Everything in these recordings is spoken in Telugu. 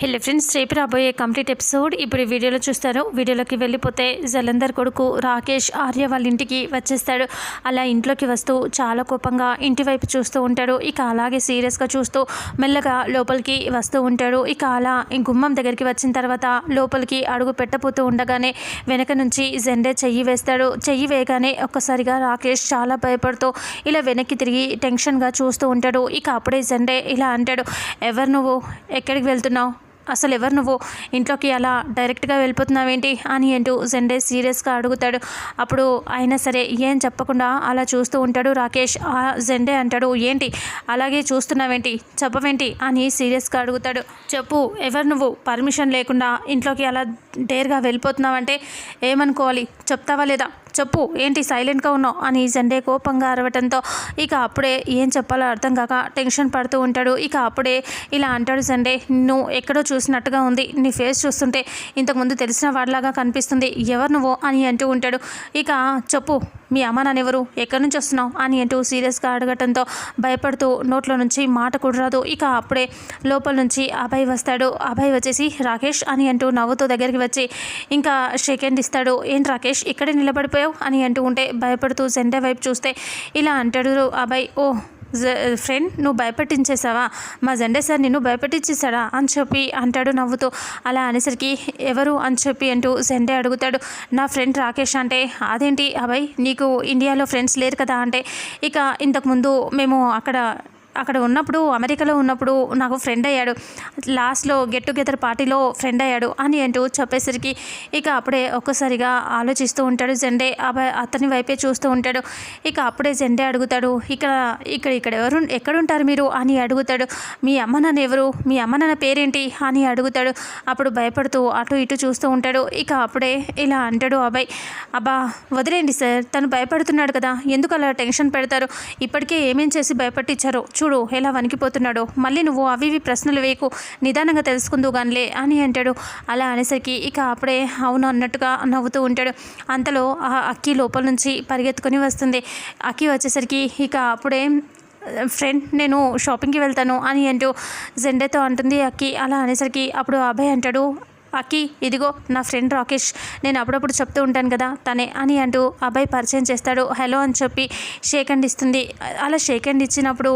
హెల్లో ఫ్రెండ్స్ రేపు రాబోయే కంప్లీట్ ఎపిసోడ్ ఇప్పుడు వీడియోలో చూస్తారు. వీడియోలోకి వెళ్ళిపోతే జలంధర్ కొడుకు రాకేష్ ఆర్య వాళ్ళ ఇంటికి వచ్చేస్తాడు. అలా ఇంట్లోకి వస్తూ చాలా కోపంగా ఇంటి వైపు చూస్తూ ఉంటాడు. ఇక అలాగే సీరియస్గా చూస్తూ మెల్లగా లోపలికి వస్తూ ఉంటాడు. ఇక అలా ఈ గుమ్మం దగ్గరికి వచ్చిన తర్వాత లోపలికి అడుగు పెట్టబోతూ ఉండగానే వెనక నుంచి జెండే చెయ్యి వేస్తాడు. చెయ్యి వేయగానే ఒక్కసారిగా రాకేష్ చాలా భయపడుతూ ఇలా వెనక్కి తిరిగి టెన్షన్గా చూస్తూ ఉంటాడు. ఇక అప్పుడే జెండే ఇలా అంటాడు. ఎవరు నువ్వు? ఎక్కడికి వెళ్తున్నావు? అసలు ఎవరు నువ్వు ఇంట్లోకి అలా డైరెక్ట్గా వెళ్ళిపోతున్నావేంటి అని అంటూ జెండే సీరియస్గా అడుగుతాడు. అప్పుడు అయినా సరే ఏం చెప్పకుండా అలా చూస్తూ ఉంటాడు రాకేష్. ఆ జెండే అంటాడు ఏంటి? అలాగే చూస్తున్నావేంటి? చెప్పవేంటి? అని సీరియస్గా అడుగుతాడు. చెప్పు ఎవరు నువ్వు? పర్మిషన్ లేకుండా ఇంట్లోకి అలా డేర్గా వెళ్ళిపోతున్నావంటే ఏమనుకోవాలి? చెప్తావా లేదా? చెప్పు ఏంటి సైలెంట్గా ఉన్నావు? అని జండే కోపంగా అరవటంతో ఇక అప్పుడే ఏం చెప్పాలో అర్థం కాక టెన్షన్ పడుతూ ఉంటాడు. ఇక అప్పుడే ఇలా అంటాడు జండే నువ్వు ఎక్కడో చూసినట్టుగా ఉంది. నీ ఫేస్ చూస్తుంటే ఇంతకుముందు తెలిసిన వాడిలాగా కనిపిస్తుంది. ఎవరు నువ్వు? అని అంటూ ఉంటాడు. ఇక చెప్పు మీ అమ్మ నాన్నెవరు ఎక్కడి నుంచి వస్తున్నావు? అని అంటూ సీరియస్గా అడగటంతో భయపడుతూ నోట్లో నుంచి మాట కుడరాదు ఇక అప్పుడే లోపల నుంచి అభయ్ వస్తాడు. అభయ్ వచ్చేసి రాకేష్ అని అంటూ నవ్వుతూ దగ్గరికి వచ్చి ఇంకా షేక్ ఇస్తాడు. ఏంటి రాకేష్? ఇక్కడే నిలబడిపోయావు? అని అంటూ ఉంటే భయపడుతూ సెంటర్ వైపు చూస్తే ఇలా అంటాడు అభయ్. ఓ ఫ్రెండ్ నువ్వు భయపెట్టించేసావా మా జెండే సార్ నిన్ను భయపెట్టించేశాడా? అని చెప్పి అంటాడు నవ్వుతూ. అలా అనేసరికి ఎవరు? అని చెప్పి అంటూ జెండే అడుగుతాడు. నా ఫ్రెండ్ రాకేష్ అంటే అదేంటి? అభయ్ నీకు ఇండియాలో ఫ్రెండ్స్ లేరు కదా అంటే ఇక ఇంతకుముందు మేము అక్కడ అక్కడ ఉన్నప్పుడు అమెరికాలో ఉన్నప్పుడు నాకు ఫ్రెండ్ అయ్యాడు. లాస్ట్లో గెట్ టుగెదర్ పార్టీలో ఫ్రెండ్ అయ్యాడు అని అంటూ చెప్పేసరికి ఇక అప్పుడే ఒక్కసారిగా ఆలోచిస్తూ ఉంటాడు జెండే. అతని వైపే చూస్తూ ఉంటాడు. ఇక అప్పుడే జెండే అడుగుతాడు ఇక్కడ ఇక్కడ ఇక్కడ ఎవరు ఎక్కడుంటారు మీరు? అని అడుగుతాడు. మీ అమ్మ నాన్న ఎవరు? మీ అమ్మ నాన్న పేరేంటి? అని అడుగుతాడు. అప్పుడు భయపడుతూ అటు ఇటు చూస్తూ ఉంటాడు. ఇక అప్పుడే ఇలా అంటాడు అబ్బాయి అబ్బా వదిలేండి సార్. తను భయపడుతున్నాడు కదా. ఎందుకు అలా టెన్షన్ పెడతారు? ఇప్పటికే ఏమేం చేసి భయపట్టించారో చూడు ఎలా వణికిపోతున్నాడో. మళ్ళీ నువ్వు అవి ఇవి ప్రశ్నలు వేయకు. నిదానంగా తెలుసుకుందు గానిలే అని అంటాడు. అలా అనేసరికి ఇక అప్పుడే అవును అన్నట్టుగా నవ్వుతూ ఉంటాడు. అంతలో ఆ అక్కి లోపల నుంచి పరిగెత్తుకొని వస్తుంది. అక్కి వచ్చేసరికి ఇక అప్పుడే ఫ్రెండ్ నేను షాపింగ్కి వెళ్తాను అని అంటూ జెండేతో అంటుంది అక్కి. అలా అనేసరికి అప్పుడు అభయ్ అంటాడు అక్కి ఇదిగో నా ఫ్రెండ్ రాకేష్. నేను అప్పుడప్పుడు చెప్తూ ఉంటాను కదా తనే అని అంటూ అబ్బాయి పరిచయం చేస్తాడు. హలో అని చెప్పి షేక్ హ్యాండ్ ఇస్తుంది. అలా షేక్ హ్యాండ్ ఇచ్చినప్పుడు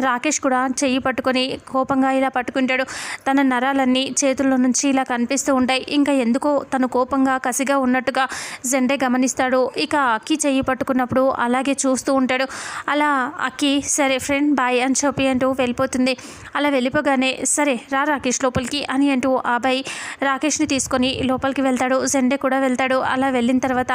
రాకేష్ కూడా చెయ్యి పట్టుకొని కోపంగా ఇలా పట్టుకుంటాడు. తన నరాలన్నీ చేతుల్లో నుంచి ఇలా కనిపిస్తూ ఉంటాయి. ఇంకా ఎందుకో తను కోపంగా కసిగా ఉన్నట్టుగా జెండే గమనిస్తాడు. ఇక అక్కి చెయ్యి పట్టుకున్నప్పుడు అలాగే చూస్తూ ఉంటాడు. అలా అక్కి సరే ఫ్రెండ్ బాయ్ అని చెప్పి అంటూ వెళ్ళిపోతుంది. అలా వెళ్ళిపోగానే సరే రా రాకేష్ లోపలికి అని అంటూ ఆ అబ్బాయి రాకేష్ని తీసుకొని లోపలికి వెళ్తాడు. జెండే కూడా వెళ్తాడు. అలా వెళ్ళిన తర్వాత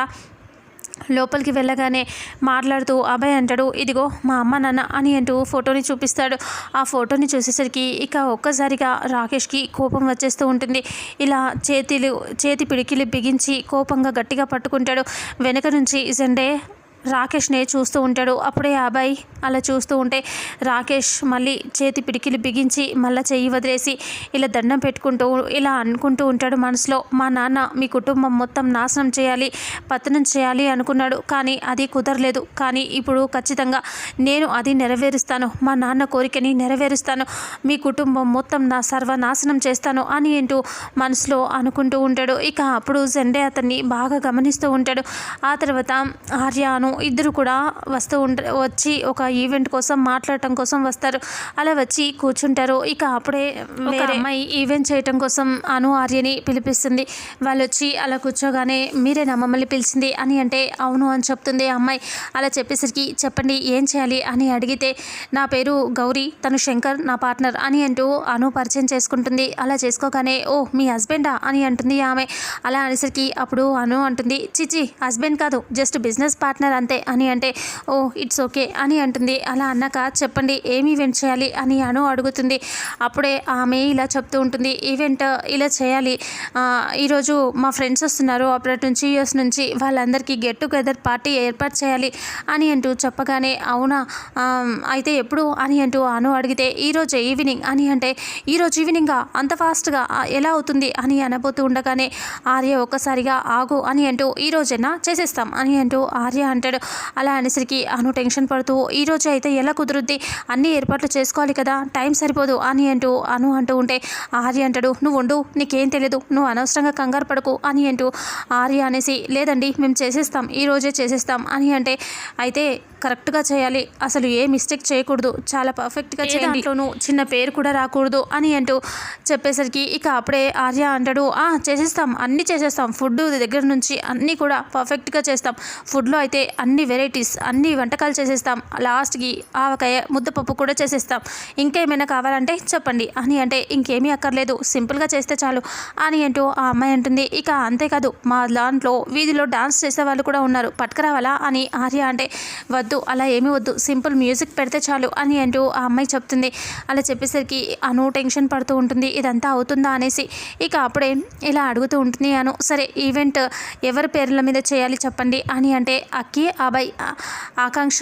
లోపలికి వెళ్ళగానే మాట్లాడుతూ అభయ్ అంటాడు ఇదిగో మా అమ్మ నాన్న అని అంటూ ఫోటోని చూపిస్తాడు. ఆ ఫోటోని చూసేసరికి ఇక ఒక్కసారిగా రాకేష్కి కోపం వచ్చేస్తూ ఉంటుంది. ఇలా చేతిలు చేతి పిడికిలు బిగించి కోపంగా గట్టిగా పట్టుకుంటాడు. వెనక నుంచి జెండే రాకేష్నే చూస్తూ ఉంటాడు. అప్పుడే ఆ అబ్బాయి అలా చూస్తూ ఉంటే రాకేష్ మళ్ళీ చేతి పిడికిలు బిగించి మళ్ళీ చెయ్యి వదిలేసి ఇలా దండం పెట్టుకుంటూ ఇలా అనుకుంటూ ఉంటాడు మనసులో. మా నాన్న మీ కుటుంబం మొత్తం నాశనం చేయాలి పతనం చేయాలి అనుకున్నాడు. కానీ అది కుదరలేదు. కానీ ఇప్పుడు ఖచ్చితంగా నేను అది నెరవేరుస్తాను. మా నాన్న కోరికని నెరవేరుస్తాను. మీ కుటుంబం మొత్తం నా సర్వనాశనం చేస్తాను అని అంటూ మనసులో అనుకుంటూ ఉంటాడు. ఇక అప్పుడు జెండే అతన్ని బాగా గమనిస్తూ ఉంటాడు. ఆ తర్వాత ఆర్యాను ఇద్దరు కూడా వస్తూ ఉంట వచ్చి ఒక ఈవెంట్ కోసం మాట్లాడటం కోసం వస్తారు. అలా వచ్చి కూర్చుంటారు. ఇక అప్పుడే వేరే అమ్మాయి ఈవెంట్ చేయటం కోసం అను ఆర్యని పిలిపిస్తుంది. వాళ్ళు వచ్చి అలా కూర్చోగానే మీరేనా మమ్మల్ని పిలిచింది? అని అంటే అవును అని చెప్తుంది ఆ అమ్మాయి. అలా చెప్పేసరికి చెప్పండి ఏం చేయాలి? అని అడిగితే నా పేరు గౌరీ తను శంకర్ నా పార్ట్నర్ అని అంటూ అను పరిచయం చేసుకుంటుంది. అలా చేసుకోగానే ఓ మీ హస్బెండా? అని అంటుంది ఆమె. అలా అనేసరికి అప్పుడు అను అంటుంది చిచి హస్బెండ్ కాదు జస్ట్ బిజినెస్ పార్ట్నర్ అంతే అని అంటే ఓ ఇట్స్ ఓకే అని అంటుంది. అలా అన్నాక చెప్పండి ఏం ఈవెంట్ చేయాలి? అని అను అడుగుతుంది. అప్పుడే ఆమె ఇలా చెప్తూ ఉంటుంది. ఈవెంట్ ఇలా చేయాలి. ఈరోజు మా ఫ్రెండ్స్ వస్తున్నారు. అప్పటి నుంచి యూఎస్ నుంచి వాళ్ళందరికీ గెట్ టుగెదర్ పార్టీ ఏర్పాటు చేయాలి అని అంటూ చెప్పగానే అవునా? అయితే ఎప్పుడు? అని అంటూ అను అడిగితే ఈరోజు ఈవినింగ్ అని అంటే ఈరోజు ఈవినింగా? అంత ఫాస్ట్గా? ఎలా అవుతుంది? అని అనబోతూ ఉండగానే ఆర్య ఒక్కసారిగా ఆగు అని అంటూ ఈ చేసేస్తాం అని అంటూ ఆర్య అంటే ఉంటాడు అలా అనేసరికి అను టెన్షన్ పడుతూ ఈ రోజు అయితే ఎలా కుదురుద్ది? అన్ని ఏర్పాట్లు చేసుకోవాలి కదా టైం సరిపోదు అని అంటూ అను అంటూ ఉంటే ఆర్య అంటాడు నువ్వు ఉండు నీకేం తెలియదు నువ్వు అనవసరంగా కంగారు పడకు అని అంటూ ఆర్య అనేసి లేదండి మేము చేసేస్తాం ఈ రోజే చేసేస్తాం అని అంటే అయితే కరెక్ట్గా చేయాలి అసలు ఏ మిస్టేక్ చేయకూడదు చాలా పర్ఫెక్ట్గా చేయాలి దాంట్లోనూ చిన్న పేరు కూడా రాకూడదు అని అంటూ చెప్పేసరికి ఇక అప్పుడే ఆర్య అంటాడు ఆ చేసేస్తాం అన్నీ చేసేస్తాం ఫుడ్ దగ్గర నుంచి అన్నీ కూడా పర్ఫెక్ట్గా చేస్తాం ఫుడ్లో అయితే అన్ని వెరైటీస్ అన్ని వంటకాలు చేసేస్తాం. లాస్ట్కి ఆవకాయ ముద్దపప్పు కూడా చేసేస్తాం. ఇంకేమైనా కావాలంటే చెప్పండి. అని అంటే ఇంకేమీ అక్కర్లేదు. సింపుల్గా చేస్తే చాలు. అని అంటూ ఆ అమ్మాయి అంటుంది. ఇక అంతేకాదు మా దాంట్లో వీధిలో డాన్స్ చేసే వాళ్ళు కూడా ఉన్నారు. పట్టుకురావాలా? అని ఆర్య అంటే వద్దు అలా ఏమీ వద్దు. సింపుల్ మ్యూజిక్ పెడితే చాలు. అని అంటూ ఆ అమ్మాయి చెప్తుంది. అలా చెప్పేసరికి అను టెన్షన్ పడుతూ ఉంటుంది. ఇదంతా అవుతుందా అనేసి ఇక అప్పుడే ఇలా అడుగుతూ ఉంటుంది అను. సరే ఈవెంట్ ఎవరి పేర్ల మీద చేయాలి చెప్పండి. అని అంటే అక్కి అభయ్ ఆకాంక్ష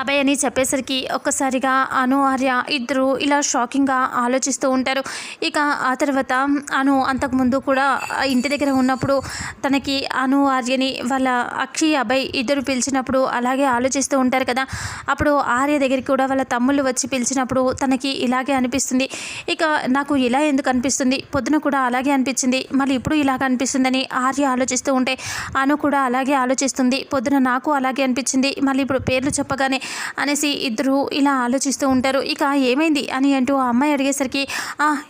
అభయ్ అని చెప్పేసరికి ఒక్కసారిగా అను ఆర్య ఇద్దరు ఇలా షాకింగ్గా ఆలోచిస్తూ ఉంటారు. ఇక ఆ తర్వాత అను అంతకుముందు కూడా ఇంటి దగ్గర ఉన్నప్పుడు తనకి అను ఆర్యని వాళ్ళ అక్షి అభయ్ ఇద్దరు పిలిచినప్పుడు అలాగే ఆలోచిస్తూ ఉంటారు కదా. అప్పుడు ఆర్య దగ్గరికి కూడా వాళ్ళ తమ్ముళ్ళు వచ్చి పిలిచినప్పుడు తనకి ఇలాగే అనిపిస్తుంది. ఇక నాకు ఇలా ఎందుకు అనిపిస్తుంది? పొద్దున కూడా అలాగే అనిపించింది. మళ్ళీ ఇప్పుడు ఇలాగ అనిపిస్తుందని ఆర్య ఆలోచిస్తూ ఉంటే అను కూడా అలాగే ఆలోచిస్తుంది. పొద్దున నాకు అలాగే అనిపించింది. మళ్ళీ ఇప్పుడు పేర్లు చెప్పగానే అనేసి ఇద్దరు ఇలా ఆలోచిస్తూ ఉంటారు. ఇక ఏమైంది అని అంటూ ఆ అమ్మాయి అడిగేసరికి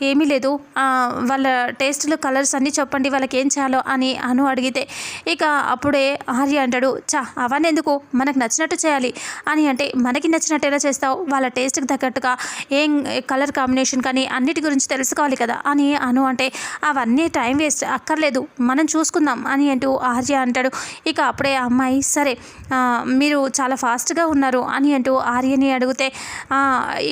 ఏమీ లేదు. వాళ్ళ టేస్ట్లు కలర్స్ అన్నీ చెప్పండి. వాళ్ళకి ఏం చేయాలో అని అను అడిగితే ఇక అప్పుడే ఆర్య అంటాడు చా అవన్నీ ఎందుకు? మనకు నచ్చినట్టు చేయాలి. అని అంటే మనకి నచ్చినట్టు ఎలా చేస్తావు? వాళ్ళ టేస్ట్కి తగ్గట్టుగా ఏం కలర్ కాంబినేషన్ కానీ అన్నిటి గురించి తెలుసుకోవాలి కదా అని అను అంటే అవన్నీ టైం వేస్ట్. అక్కర్లేదు. మనం చూసుకుందాం అని అంటూ ఆర్య అంటాడు. ఇక అప్పుడే ఆ అమ్మాయి సరే మీరు చాలా ఫాస్ట్గా ఉన్నారు. అని అంటూ ఆర్యని అడిగితే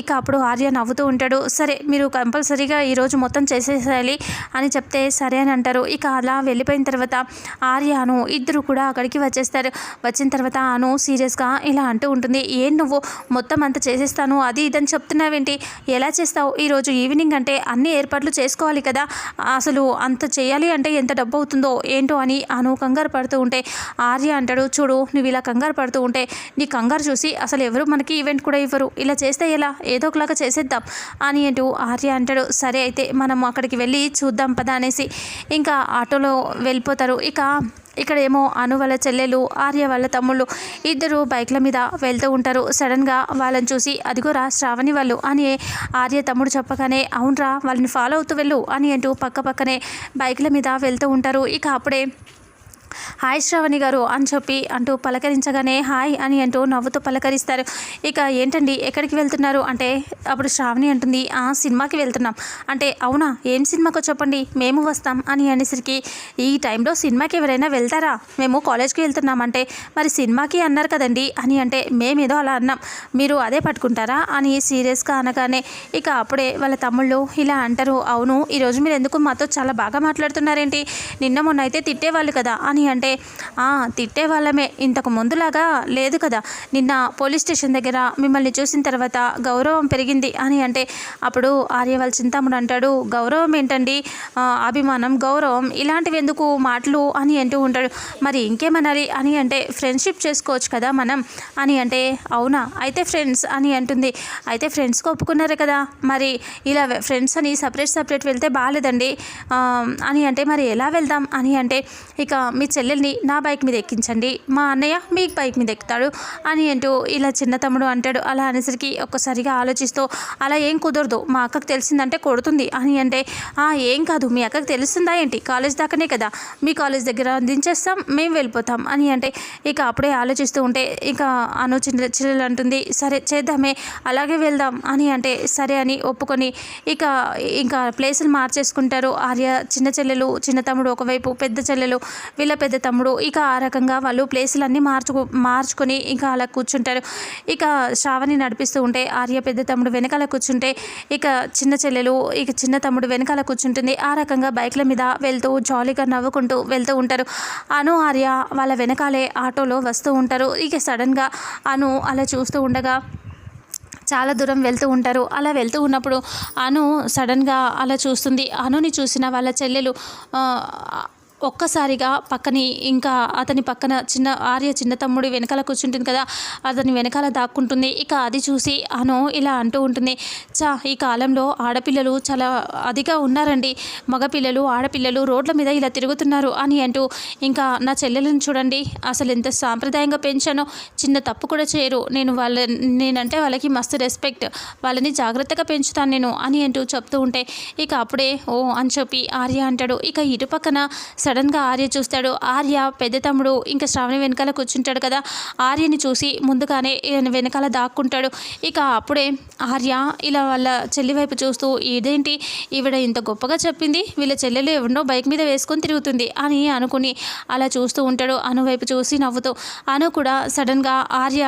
ఇక అప్పుడు ఆర్య నవ్వుతూ ఉంటాడు. సరే మీరు కంపల్సరీగా ఈరోజు మొత్తం చేసేసేయాలి అని చెప్తే సరే అని అంటారు. ఇక అలా వెళ్ళిపోయిన తర్వాత ఆర్యను ఇద్దరు కూడా అక్కడికి వచ్చేస్తారు. వచ్చిన తర్వాత అను సీరియస్గా ఇలా అంటూ ఉంటుంది. ఏం నువ్వు? మొత్తం అంత చేసేస్తాను. అది ఇదని చెప్తున్నావేంటి? ఎలా చేస్తావు? ఈరోజు ఈవినింగ్ అంటే అన్ని ఏర్పాట్లు చేసుకోవాలి కదా. అసలు అంత చేయాలి అంటే ఎంత డబ్బు అవుతుందో ఏంటో అని అను కంగారు పడుతూ ఉంటే ఆర్య అంటాడు చూడు నువ్వు ఇలా కంగారు పడుతూ ఉంటే నీ కంగారు చూసి అసలు ఎవరు మనకి ఈవెంట్ కూడా ఇవ్వరు. ఇలా చేస్తే ఎలా? ఏదో ఒకలాగా చేసేద్దాం అని అంటూ ఆర్య అంటాడు. సరే అయితే మనం అక్కడికి వెళ్ళి చూద్దాం పదా అనేసి ఇంకా ఆటోలో వెళ్ళిపోతారు. ఇక ఇక్కడ ఏమో అను వాళ్ళ చెల్లెలు ఆర్య వాళ్ళ తమ్ముళ్ళు ఇద్దరు బైక్ల మీద వెళ్తూ ఉంటారు. సడన్గా వాళ్ళని చూసి అదిగోరా శ్రావణి వాళ్ళు అని ఆర్య తమ్ముడు చెప్పగానే అవునరా వాళ్ళని ఫాలో అవుతూ వెళ్ళు అని అంటూ పక్క పక్కనే బైక్ల మీద వెళ్తూ ఉంటారు. ఇక అప్పుడే హాయ్ శ్రావణి గారు అని చెప్పి అంటూ పలకరించగానే హాయ్ అని అంటూ నవ్వుతూ పలకరిస్తారు. ఇక ఏంటండి ఎక్కడికి వెళ్తున్నారు? అంటే అప్పుడు శ్రావణి అంటుంది ఆ సినిమాకి వెళ్తున్నాం. అంటే అవునా ఏం సినిమాకో చెప్పండి మేము వస్తాం అని అనేసరికి ఈ టైంలో సినిమాకి ఎవరైనా వెళ్తారా? మేము కాలేజ్కి వెళ్తున్నాం అంటే మరి సినిమాకి అన్నారు కదండి అని అంటే మేమేదో అలా అన్నాం. మీరు అదే పట్టుకుంటారా అని సీరియస్గా అనగానే ఇక అప్పుడే వాళ్ళ తమ్ముళ్ళు ఇలా అంటారు అవును ఈరోజు మీరు ఎందుకు మాతో చాలా బాగా మాట్లాడుతున్నారేంటి? నిన్న మొన్న అయితే తిట్టేవాళ్ళు కదా అని అని అంటే తిట్టే వాళ్ళమే ఇంతకు ముందులాగా లేదు కదా. నిన్న పోలీస్ స్టేషన్ దగ్గర మిమ్మల్ని చూసిన తర్వాత గౌరవం పెరిగింది అని అంటే అప్పుడు ఆర్య వాళ్ళ చింతాముడు అంటాడు గౌరవం ఏంటండి? అభిమానం గౌరవం ఇలాంటివి ఎందుకు మాటలు అని అంటూ ఉంటాడు. మరి ఇంకేమనాలి? అని అంటే ఫ్రెండ్షిప్ చేసుకోవచ్చు కదా మనం అని అంటే అవునా? అయితే ఫ్రెండ్స్ అని అంటుంది. అయితే ఫ్రెండ్స్కి ఒప్పుకున్నారు కదా. మరి ఇలా ఫ్రెండ్స్ అని సపరేట్ సపరేట్ వెళ్తే బాగాలేదండి అని అంటే మరి ఎలా వెళ్దాం? అని అంటే ఇక మీ చెల్లెల్ని నా బైక్ మీద ఎక్కించండి. మా అన్నయ్య మీ బైక్ మీద ఎక్కుతాడు. అని అంటూ ఇలా చిన్న తమ్ముడు అంటాడు. అలా అనేసరికి ఒక్కసారిగా ఆలోచిస్తూ అలా ఏం కుదరదు. మా అక్కకు తెలిసిందంటే కొడుతుంది. అని అంటే ఏం కాదు. మీ అక్కకు తెలుస్తుందా ఏంటి? కాలేజ్ దాకానే కదా. మీ కాలేజ్ దగ్గర దించేస్తాం. మేము వెళ్ళిపోతాం. అని అంటే ఇక అప్పుడే ఆలోచిస్తూ ఉంటే ఇక అను చిన్న చెల్లెలు అంటుంది సరే చేద్దామే. అలాగే వెళ్దాం. అని అంటే సరే అని ఒప్పుకొని ఇక ఇంకా ప్లేసులు మార్చేసుకుంటారు. ఆర్య చిన్న చెల్లెలు చిన్న తమ్ముడు ఒకవైపు పెద్ద చెల్లెలు. వీళ్ళ పెద్ద తమ్ముడు. ఇక ఆ రకంగా వాళ్ళు ప్లేసులు అన్నీ మార్చుకు మార్చుకొని ఇంకా అలా కూర్చుంటారు. ఇక శ్రావణి నడిపిస్తూ ఉంటే ఆర్య పెద్ద తమ్ముడు వెనకాల కూర్చుంటే ఇక చిన్న చెల్లెలు ఇక చిన్న తమ్ముడు వెనకాల కూర్చుంటుంది. ఆ రకంగా బైక్ల మీద వెళ్తూ జాలీగా నవ్వుకుంటూ వెళ్తూ ఉంటారు. అను ఆర్య వాళ్ళ వెనకాలే ఆటోలో వస్తూ ఉంటారు. ఇక సడన్గా అను అలా చూస్తూ ఉండగా చాలా దూరం వెళ్తూ ఉంటారు. అలా వెళ్తూ ఉన్నప్పుడు అను సడన్గా అలా చూస్తుంది. అనుని చూసిన వాళ్ళ చెల్లెలు ఒక్కసారిగా పక్కని ఇంకా అతని పక్కన చిన్న ఆర్య చిన్న తమ్ముడు వెనకాల కూర్చుంటుంది కదా అతని వెనకాల దాక్కుంటుంది. ఇక అది చూసి అను ఇలా అంటూ ఉంటుంది చా ఈ కాలంలో ఆడపిల్లలు చాలా అదిగా ఉన్నారండి. మగపిల్లలు ఆడపిల్లలు రోడ్ల మీద ఇలా తిరుగుతున్నారు అని అంటూ ఇంకా నా చెల్లెలను చూడండి అసలు ఎంత సాంప్రదాయంగా పెంచానో. చిన్న తప్పు కూడా చేయరు. నేను వాళ్ళ నేనంటే వాళ్ళకి మస్తు రెస్పెక్ట్. వాళ్ళని జాగ్రత్తగా పెంచుతాను నేను అని అంటూ చెప్తూ ఉంటే ఇక అప్పుడే ఓ అని చెప్పి ఆర్య అంటాడు. ఇక ఇటు పక్కన సడన్గా ఆర్య చూస్తాడు. ఆర్య పెద్ద తమ్ముడు ఇంకా శ్రావణి వెనకాల కూర్చుంటాడు కదా. ఆర్యని చూసి ముందుగానే వెనకాల దాక్కుంటాడు. ఇక అప్పుడే ఆర్య ఇలా వాళ్ళ చెల్లి వైపు చూస్తూ ఇదేంటి? ఈవిడ ఇంత గొప్పగా చెప్పింది? వీళ్ళ చెల్లెలు ఎవరినో బైక్ మీద వేసుకొని తిరుగుతుంది అని అనుకుని అలా చూస్తూ ఉంటాడు. అను వైపు చూసి నవ్వుతూ. అను కూడా సడన్గా ఆర్య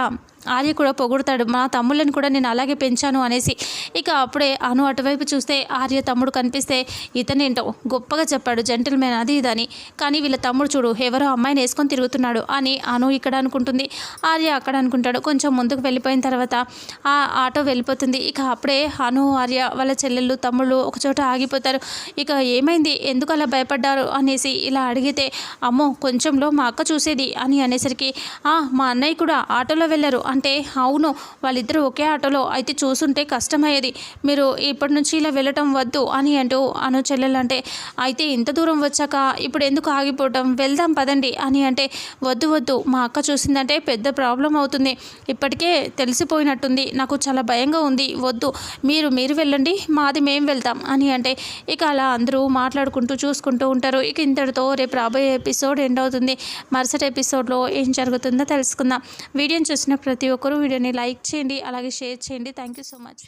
ఆర్య కూడా పొగుడతాడు మా తమ్ముళ్ళని కూడా నేను అలాగే పెంచాను అనేసి. ఇక అప్పుడే అను అటువైపు చూస్తే ఆర్య తమ్ముడు కనిపిస్తే ఇతనేంటో గొప్పగా చెప్పాడు జెంటిల్మెన్ అది ఇదని కానీ వీళ్ళ తమ్ముడు చూడు ఎవరో అమ్మాయిని వేసుకొని తిరుగుతున్నాడు అని అను ఇక్కడ అనుకుంటుంది. ఆర్య అక్కడ అనుకుంటాడు. కొంచెం ముందుకు వెళ్ళిపోయిన తర్వాత ఆ ఆటో వెళ్ళిపోతుంది. ఇక అప్పుడే అను ఆర్య వాళ్ళ చెల్లెళ్ళు తమ్ముళ్ళు ఒకచోట ఆగిపోతారు. ఇక ఏమైంది? ఎందుకు అలా భయపడ్డారు? అనేసి ఇలా అడిగితే అమ్మో కొంచెంలో మా అక్క చూసేది అని అనేసరికి మా అన్నయ్య కూడా ఆటోలో వెళ్ళారు అంటే అవును వాళ్ళిద్దరూ ఒకే ఆటోలో అయితే చూసుంటే కష్టమయ్యేది. మీరు ఇప్పటి నుంచి ఇలా వెళ్ళటం వద్దు అని అంటూ అను చెల్లెలంటే అయితే ఇంత దూరం వచ్చాక ఇప్పుడు ఎందుకు ఆగిపోవటం? వెళ్దాం పదండి అని అంటే వద్దు వద్దు మా అక్క చూసిందంటే పెద్ద ప్రాబ్లం అవుతుంది. ఇప్పటికే తెలిసిపోయినట్టుంది. నాకు చాలా భయంగా ఉంది. వద్దు మీరు మీరు వెళ్ళండి మాది మేము వెళ్తాం అని అంటే ఇక అలా అందరూ మాట్లాడుకుంటూ చూసుకుంటూ ఉంటారు. ఇక ఇంతటితో రేపు రాబోయే ఎపిసోడ్ ఎండ్ అవుతుంది. మరుసటి ఎపిసోడ్లో ఏం జరుగుతుందో తెలుసుకుందాం. వీడియోని చూసిన ప్రతి ప్రతి ఒక్కరూ వీడియోని లైక్ చేయండి అలాగే షేర్ చేయండి. Thank you so much